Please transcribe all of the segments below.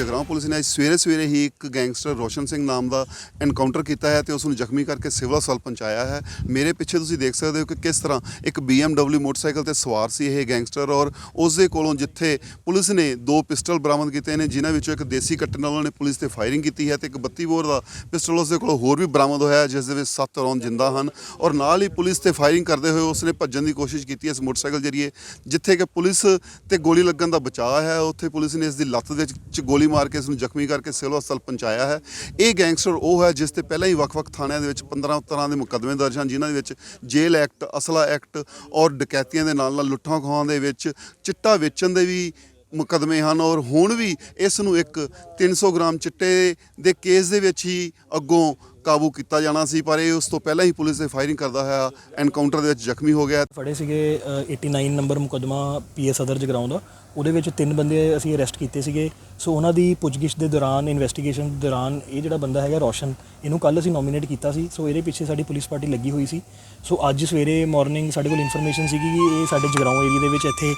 Jagraon police ਨੇ ਅੱਜ ਸਵੇਰੇ ਸਵੇਰੇ ਹੀ ਇੱਕ ਗੈਂਗਸਟਰ ਰੋਸ਼ਨ ਸਿੰਘ ਨਾਮ ਦਾ ਐਨਕਾਊਂਟਰ ਕੀਤਾ ਹੈ ਤੇ ਉਸ ਨੂੰ ਜ਼ਖਮੀ ਕਰਕੇ ਸਿਵਲ ਹਸਪਤਾਲ ਪਹੁੰਚਾਇਆ ਹੈ। ਮੇਰੇ ਪਿੱਛੇ ਤੁਸੀਂ ਦੇਖ ਸਕਦੇ ਹੋ ਕਿ ਕਿਸ ਤਰ੍ਹਾਂ ਇੱਕ BMW ਮੋਟਰਸਾਈਕਲ ਤੇ ਸਵਾਰ ਸੀ ਇਹ ਗੈਂਗਸਟਰ ਔਰ ਉਸ ਦੇ ਕੋਲੋਂ ਜਿੱਥੇ ਪੁਲਿਸ ਨੇ ਦੋ ਪਿਸਟਲ ਬਰਾਮਦ ਕੀਤੇ ਨੇ, ਜਿਨ੍ਹਾਂ ਵਿੱਚੋਂ ਇੱਕ ਦੇਸੀ ਕੱਟਣ ਨਾਲ ਉਹਨਾਂ ਨੇ ਪੁਲਿਸ ਤੇ ਫਾਇਰਿੰਗ ਕੀਤੀ ਹੈ ਤੇ ਇੱਕ 32 ਬੋਰ ਦਾ ਪਿਸਟਲ ਉਸ ਦੇ ਕੋਲੋਂ ਹੋਰ ਵੀ ਬਰਾਮਦ ਹੋਇਆ ਜਿਸ ਦੇ ਵਿੱਚ 7 ਰੌਂਦ ਜਿੰਦਾ ਹਨ ਔਰ ਨਾਲ ਹੀ ਪੁਲਿਸ ਤੇ ਫਾਇਰਿੰਗ ਕਰਦੇ ਹੋਏ ਉਸਨੇ ਭੱਜਣ ਦੀ ਕੋਸ਼ਿਸ਼ ਕੀਤੀ ਇਸ ਮੋਟਰਸਾਈਕਲ ਜਰੀਏ, ਜਿੱਥੇ ਕਿ ਪੁਲਿਸ ਤੇ ਗੋਲੀ ਲੱਗਣ ਦਾ ਬਚਾਅ ਹੈ। ਉੱਥੇ ਪੁਲਿਸ ਨੇ ਇਸ ਦੀ ਲੱਤ ਦੇ ਵਿੱਚ ਗੋਲੀ ਮਾਰ ਕੇ ਇਸ ਨੂੰ ਜ਼ਖਮੀ ਕਰਕੇ ਸਿਵਲ ਹਸਪਤਾਲ ਪਹੁੰਚਾਇਆ ਹੈ। ਇਹ ਗੈਂਗਸਟਰ ਉਹ ਹੈ ਜਿਸ ਤੇ ਪਹਿਲਾਂ ਹੀ ਵੱਖ-ਵੱਖ ਥਾਣਿਆਂ ਦੇ ਵਿੱਚ 15 ਤਰ੍ਹਾਂ ਦੇ ਮੁਕੱਦਮੇ ਦਰਜ ਹਨ, ਜਿਨ੍ਹਾਂ ਦੇ ਵਿੱਚ ਜੇਲ ਐਕਟ, ਅਸਲਾ ਐਕਟ ਔਰ ਡਕੈਤੀਆਂ ਦੇ ਨਾਲ ਨਾਲ ਲੁੱਟਾਂ ਖੋਹਾਂ ਦੇ ਵਿੱਚ, ਚਿੱਟਾ ਵੇਚਣ ਦੇ ਵੀ ਮੁਕੱਦਮੇ ਹਨ ਔਰ ਹੁਣ ਵੀ ਇਸ ਨੂੰ ਇੱਕ 300 ਗ੍ਰਾਮ ਚਿੱਟੇ ਦੇ ਕੇਸ ਦੇ ਵਿੱਚ ਹੀ ਅੱਗੋਂ ਕਾਬੂ ਕੀਤਾ ਜਾਣਾ ਸੀ ਪਰ ਇਹ ਉਸ ਤੋਂ ਪਹਿਲਾਂ ਹੀ ਪੁਲਿਸ ਦੇ ਫਾਇਰਿੰਗ ਕਰਦਾ ਹੋਇਆ ਐਨਕਾਊਂਟਰ ਦੇ ਵਿੱਚ ਜ਼ਖਮੀ ਹੋ ਗਿਆ। ਫੜੇ ਸੀਗੇ ਅ, 89 ਨੰਬਰ ਮੁਕੱਦਮਾ ਪੀਐਸ ਸਦਰ ਜਗਰਾਉਂ ਦਾ। ਉਹਦੇ ਵਿੱਚ ਤਿੰਨ ਬੰਦੇ ਅਸੀਂ ਅਰੈਸਟ ਕੀਤੇ ਸੀਗੇ। ਸੋ ਉਹਨਾਂ ਦੀ ਪੁੱਛਗਿੱਛ ਦੇ ਦੌਰਾਨ ਇਨਵੈਸਟੀਗੇਸ਼ਨ ਦੌਰਾਨ ਇਹ ਜਿਹੜਾ ਬੰਦਾ ਹੈਗਾ ਰੋਸ਼ਨ ਇਹਨੂੰ ਕੱਲ ਅਸੀਂ ਨੋਮੀਨੇਟ ਕੀਤਾ ਸੀ। ਸੋ ਇਹਦੇ ਪਿੱਛੇ ਸਾਡੀ ਪੁਲਿਸ ਪਾਰਟੀ ਲੱਗੀ ਹੋਈ ਸੀ। ਸੋ ਅੱਜ ਸਵੇਰੇ ਮਾਰਨਿੰਗ ਸਾਡੇ ਕੋਲ ਇਨਫੋਰਮੇਸ਼ਨ ਸੀਗੀ ਕਿ ਇਹ ਸਾਡੇ ਜਗਰਾਉਂ ਏਰੀਆ ਦੇ ਵਿੱਚ ਇੱਥੇ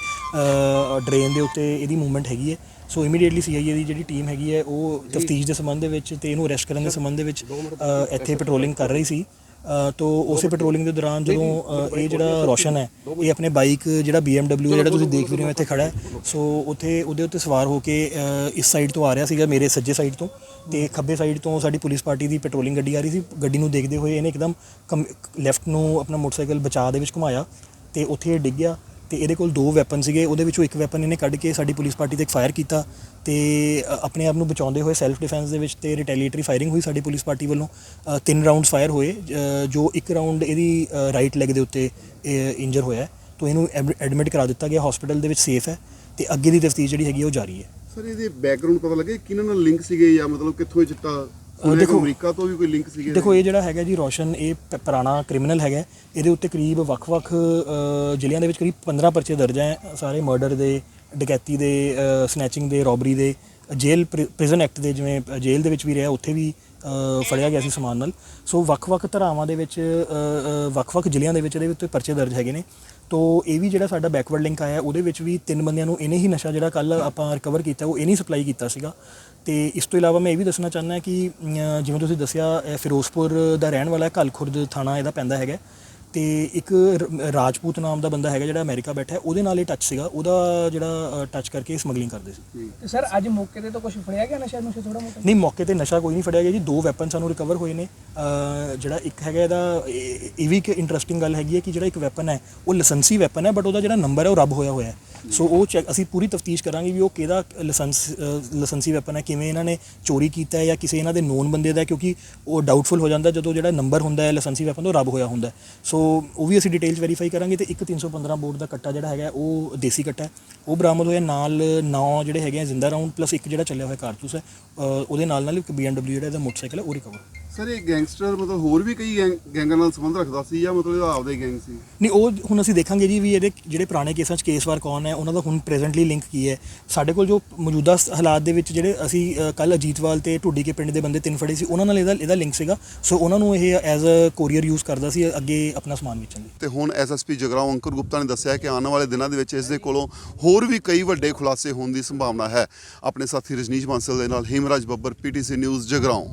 ਡਰੇਨ ਦੇ ਉੱਤੇ ਇਹਦੀ ਮੂਵਮੈਂਟ ਹੈਗੀ ਹੈ। ਸੋ ਇਮੀਡੀਏਟਲੀ ਸੀਆਈਏ ਦੀ ਜਿਹੜੀ ਟੀਮ ਹੈਗੀ ਹੈ ਉਹ ਤਫਤੀਸ਼ ਦੇ ਸੰਬੰਧ ਦੇ ਵਿੱਚ ਤੇ ਇਹਨੂੰ ਅਰੈਸਟ ਕਰਨ ਦੇ ਸੰਬੰਧ ਦੇ ਵਿੱਚ ਅ, ਇੱਥੇ ਪੈਟਰੋਲਿੰਗ ਕਰ ਰਹੀ ਸੀ। ਅ, ਤੋ ਉਸੇ ਪੈਟਰੋਲਿੰਗ ਦੇ ਦੌਰਾਨ ਜਦੋਂ ਅ, ਇਹ ਜਿਹੜਾ ਰੋਸ਼ਨ ਹੈ ਇਹ ਆਪਣੇ ਬਾਈਕ ਜਿਹੜਾ BMW ਜਿਹੜਾ ਤੁਸੀਂ ਦੇਖ ਵੀ ਰਹੇ ਹੋ ਇੱਥੇ ਖੜਾ ਹੈ। ਸੋ ਉੱਥੇ ਉਹਦੇ ਉੱਤੇ ਸਵਾਰ ਹੋ ਕੇ ਅ, ਇਸ ਸਾਈਡ ਤੋਂ ਆ ਰਿਹਾ ਸੀਗਾ ਮੇਰੇ ਸੱਜੇ ਸਾਈਡ ਤੋਂ। ਤੇ ਖੱਬੇ ਸਾਈਡ ਤੋਂ ਸਾਡੀ ਪੁਲਿਸ ਪਾਰਟੀ ਦੀ ਪੈਟਰੋਲਿੰਗ ਗੱਡੀ ਆ ਰਹੀ ਸੀ। ਗੱਡੀ ਨੂੰ ਦੇਖਦੇ ਹੋਏ ਇਹਨੇ ਇੱਕਦਮ ਲੈਫਟ ਨੂੰ ਆਪਣਾ ਮੋਟਰਸਾਈਕਲ ਬਚਾਅ ਦੇ ਵਿੱਚ ਘੁਮਾਇਆ ਤੇ ਉੱਥੇ ਇਹ ਡਿੱਗ ਗਿਆ। ਤੇ ਇਹਦੇ ਕੋਲ ਦੋ ਵੈਪਨ ਸੀਗੇ, ਉਹਦੇ ਵਿੱਚੋਂ ਇੱਕ ਵੈਪਨ ਇਹਨੇ ਕੱਢ ਕੇ ਸਾਡੀ ਪੁਲਿਸ ਪਾਰਟੀ ਤੇ ਇੱਕ ਫਾਇਰ ਕੀਤਾ ਤੇ ਆਪਣੇ ਆਪ ਨੂੰ ਬਚਾਉਂਦੇ ਹੋਏ ਸੈਲਫ ਡਿਫੈਂਸ ਦੇ ਵਿੱਚ ਤੇ ਰਿਟੈਲੀਏਟਰੀ ਫਾਇਰਿੰਗ ਹੋਈ ਸਾਡੀ ਪੁਲਿਸ ਪਾਰਟੀ ਵੱਲੋਂ ਤਿੰਨ ਰਾਉਂਡਸ ਫਾਇਰ ਹੋਏ ਜੋ ਇੱਕ ਰਾਉਂਡ ਇਹਦੀ ਰਾਈਟ ਲੈਗ ਦੇ ਉੱਤੇ ਇੰਜਰ ਹੋਇਆ ਹੈ। ਤੋਂ ਇਹਨੂੰ ਐਡਮਿਟ ਕਰਾ ਦਿੱਤਾ ਗਿਆ ਹਸਪੀਟਲ ਦੇ ਵਿੱਚ ਸੇਫ ਹੈ ਤੇ ਅੱਗੇ ਦੀ ਤਫਤੀਸ਼ ਜਿਹੜੀ ਹੈਗੀ ਉਹ ਜਾਰੀ ਹੈ ਸਰ, ਇਹਦੇ ਬੈਕਗ੍ਰਾਉਂਡ ਪਤਾ ਲੱਗੇ ਕਿਹਨਾਂ ਨਾਲ ਲਿੰਕ ਸੀਗੇ ਜਾਂ ਮਤਲਬ ਕਿੱਥੋਂ ਇਹ ਚਿੱਟਾ ਦੇਖੋ ਦੇਖੋ- ਅਮਰੀਕਾ ਤੋਂ ਵੀ ਕੋਈ ਲਿੰਕ ਸੀਗੇ ਦੇਖੋ ਇਹ ਜਿਹੜਾ ਹੈਗਾ ਜੀ ਰੋਸ਼ਨ ਇਹ ਪ- ਪੁਰਾਣਾ ਕ੍ਰਿਮੀਨਲ ਹੈਗਾ ਇਹਦੇ ਉੱਤੇ ਕਰੀਬ ਵੱਖ-ਵੱਖ ਅ, ਜ਼ਿਲ੍ਹਿਆਂ ਦੇ ਵਿੱਚ ਕਰੀਬ 15 ਪਰਚੇ ਦਰਜ ਹੈ। ਸਾਰੇ ਮਰਡਰ ਦੇ ਡਕੈਤੀ ਦੇ ਸਨੈਚਿੰਗ ਦੇ ਰੋਬਰੀ ਦੇ ਜੇਲ ਪ੍ਰਿਜ਼ਨ ਐਕਟ ਦੇ ਜਿਵੇਂ ਅ, ਜੇਲ੍ਹ ਦੇ ਵਿੱਚ ਵੀ ਰਿਹਾ ਉੱਥੇ ਵੀ ਫੜਿਆ ਗਿਆ ਸੀ ਸਮਾਨ ਨਾਲ। ਸੋ ਵੱਖ-ਵੱਖ ਧਰਾਵਾਂ ਦੇ ਵਿੱਚ ਵੱਖ-ਵੱਖ ਜ਼ਿਲ੍ਹਿਆਂ ਦੇ ਵਿੱਚ ਇਹਦੇ ਉੱਤੇ ਪਰਚੇ ਦਰਜ ਹੈਗੇ ਨੇ। ਤੋ ਇਹ ਵੀ ਜਿਹੜਾ ਸਾਡਾ ਬੈਕਵਰਡ ਲਿੰਕ ਆਇਆ, ਉਹਦੇ ਵਿੱਚ ਵੀ ਤਿੰਨ ਬੰਦਿਆਂ ਨੂੰ ਇਹਨੇ ਹੀ ਨਸ਼ਾ ਜਿਹੜਾ ਕੱਲ ਆਪਾਂ ਰਿਕਵਰ ਕੀਤਾ, ਉਹ ਇਹਨੇ ਸਪਲਾਈ ਕੀਤਾ ਸੀਗਾ। ਤੇ ਇਸ ਤੋਂ ਇਲਾਵਾ ਮੈਂ ਇਹ ਵੀ ਦੱਸਣਾ ਚਾਹੁੰਦਾ ਕਿ ਜਿਵੇਂ ਤੁਸੀਂ ਦੱਸਿਆ ਫਿਰੋਜ਼ਪੁਰ ਦਾ ਰਹਿਣ ਵਾਲਾ ਹੈ ਘੱਲ ਖੁਰਦ ਥਾਣਾ ਇਹਦਾ ਪੈਂਦਾ ਹੈਗਾ। ਤੇ ਇੱਕ ਰ- ਰਾਜਪੂਤ ਨਾਮ ਦਾ ਬੰਦਾ ਹੈਗਾ ਜਿਹੜਾ ਅਮਰੀਕਾ ਬੈਠਾ ਹੈ ਉਹਦੇ ਨਾਲ ਇਹ ਟੱਚ ਸੀਗਾ। ਉਹਦਾ ਜਿਹੜਾ ਟੱਚ ਕਰਕੇ ਸਮਗਲਿੰਗ ਕਰਦੇ ਸੀ। ਤੇ ਸਰ ਅੱਜ ਮੌਕੇ ਤੇ ਤਾਂ ਕੁਝ ਫੜਿਆ ਗਿਆ ਨਸ਼ਾ? ਨੁਸ਼ਾ ਥੋੜਾ ਮੋਟਾ? ਨਹੀਂ ਮੌਕੇ ਤੇ ਨਸ਼ਾ ਕੋਈ ਨਹੀਂ ਫੜਿਆ ਗਿਆ ਜੀ। ਦੋ ਵੈਪਨ ਸਾਨੂੰ ਰਿਕਵਰ ਹੋਏ ਨੇ। ਅਹ ਜਿਹੜਾ ਇੱਕ ਹੈਗਾ ਇਹਦਾ ਇਹ ਇਹ ਵੀ ਇੱਕ ਇੰਟਰਸਟਿੰਗ ਗੱਲ ਹੈਗੀ ਹੈ ਕਿ ਜਿਹੜਾ ਇੱਕ ਵੈਪਨ ਹੈ ਉਹ ਲਾਇਸੈਂਸੀ ਵੈਪਨ ਹੈ ਬਟ ਉਹਦਾ ਜਿਹੜਾ ਨੰਬਰ ਹੈ ਉਹ ਰੱਬ ਹੋਇਆ ਹੋਇਆ ਹੈ। ਸੋ ਉਹ ਚੈੱਕ ਅਸੀਂ ਪੂਰੀ ਤਫਤੀਸ਼ ਕਰਾਂਗੇ ਵੀ ਉਹ ਕਿਹਦਾ ਲਾਇਸੈਂਸ ਲਾਇਸੈਂਸੀ ਵੈਪਨ ਹੈ ਕਿਵੇਂ ਇਹਨਾਂ ਨੇ ਚੋਰੀ ਕੀਤਾ ਹੈ ਜਾਂ ਕਿਸੇ ਇਹਨਾਂ ਦੇ ਨੋਨ ਬੰਦੇ ਦਾ ਹੈ, ਕਿਉਂਕਿ ਉਹ ਡਾਊਟਫੁਲ ਹੋ ਜਾਂਦਾ ਜਦੋਂ ਜਿਹੜਾ ਨੰਬਰ ਹੁੰਦਾ ਹੈ ਲਾਇਸੈਂਸੀ ਵੈਪਨ ਦਾ ਉਹ ਰੱਬ ਹੋਇਆ ਹੁੰਦਾ ਹੈ। ਸੋ ਉਹ ਵੀ ਅਸੀਂ ਡਿਟੇਲਸ ਵੈਰੀਫਾਈ ਕਰਾਂਗੇ ਤੇ ਇੱਕ 315 ਬੋਰਡ ਦਾ ਕੱਟਾ ਜਿਹੜਾ ਹੈਗਾ ਉਹ ਦੇਸੀ ਕੱਟਾ ਹੈ ਉਹ ਬਰਾਮਦ ਹੋਇਆ ਨਾਲ ਨੌ ਜਿਹੜੇ ਹੈਗੇ ਆ ਜ਼ਿੰਦਾ ਰਾਉਂਡ ਪਲੱਸ ਇੱਕ ਜਿਹੜਾ ਚੱਲਿਆ ਹੋਇਆ ਕਾਰਤੂਸ ਹੈ ਅਹ ਉਹਦੇ ਨਾਲ ਨਾਲ ਇੱਕ BMW ਜਿਹੜਾ ਇਹਦਾ ਮੋਟਰਸਾਈਕਲ ਹੈ ਉਹ ਰਿਕਵਰ ਸਰ ਇਹ ਗੈਂਗਸਟਰ ਮਤਲਬ ਹੋਰ ਵੀ ਕਈ ਗੈਂਗ- ਨਾਲ ਸੰਬੰਧ ਰੱਖਦਾ ਸੀ ਜਾਂ ਮਤਲਬ ਇਹਦਾ ਆਪਦਾ ਹੀ ਗੈਂਗ ਸੀ? ਨਹੀਂ ਉਹ ਹੁਣ ਅਸੀਂ ਦੇਖਾਂਗੇ ਜੀ ਵੀ ਇਹਦੇ ਜਿਹੜੇ ਪੁਰਾਣੇ ਕੇਸਾਂ 'ਚ ਕੇਸਵਾਰ ਕੌਣ ਹੈ ਉਹਨਾਂ ਦਾ ਹੁਣ ਪ੍ਰੈਜ਼ੈਂਟਲੀ ਲਿੰਕ ਕੀ ਹੈ। ਸਾਡੇ ਕੋਲ ਜੋ ਮੌਜੂਦਾ ਹਾਲਾਤ ਦੇ ਵਿੱਚ ਜਿਹੜੇ ਅਸੀਂ ਕੱਲ ਅਜੀਤਵਾਲ ਤੇ ਢੁੱਡੀ ਕੇ ਪਿੰਡ ਦੇ ਬੰਦੇ ਤਿੰਨ ਫੜੇ ਸੀ ਉਹਨਾਂ ਨਾਲ ਇਹਦਾ ਇਹਦਾ ਲਿੰਕ ਸੀਗਾ। ਸੋ ਉਹਨਾਂ ਨੂੰ ਇਹ ਐਜ਼ ਅ ਕੋਰੀਅਰ ਯੂਜ਼ ਕਰਦਾ ਸੀ ਅੱਗੇ ਆਪਣਾ ਸਮਾਨ ਵੇਚਣ ਲਈ। ਤੇ ਹੁਣ ਐਸਐਸਪੀ ਜਗਰਾਉਂ ਅੰਕੁਰ ਗੁਪਤਾ ਨੇ ਦੱਸਿਆ ਕਿ ਆਉਣ ਵਾਲੇ ਦਿਨਾਂ ਦੇ ਵਿੱਚ ਇਸ ਦੇ ਕੋਲੋਂ ਹੋਰ ਵੀ ਕਈ ਵੱਡੇ ਖੁਲਾਸੇ ਹੋਣ ਦੀ ਸੰਭਾਵਨਾ ਹੈ। ਆਪਣੇ ਸਾਥੀ ਰਜਨੀਸ਼ ਬਾਂਸਲ ਦੇ ਨਾਲ ਹਿਮਰਾਜ ਬੱਬਰ ਪੀਟੀਸੀ ਨਿਊਜ਼ ਜਗਰਾਉਂ।